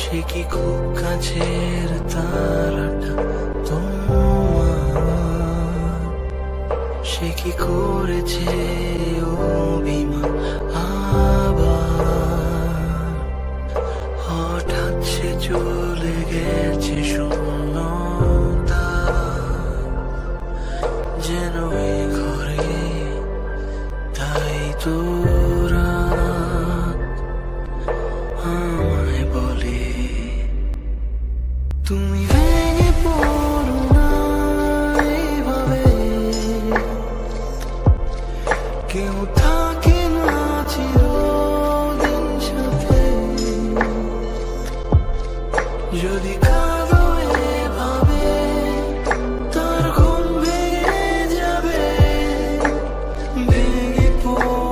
সে কি সে কি করেছে ও বিমা হঠাৎ সে চলে গেছে শুনে তাই তোরা আমায় বলে কেউ থাকে না যদি কা 아!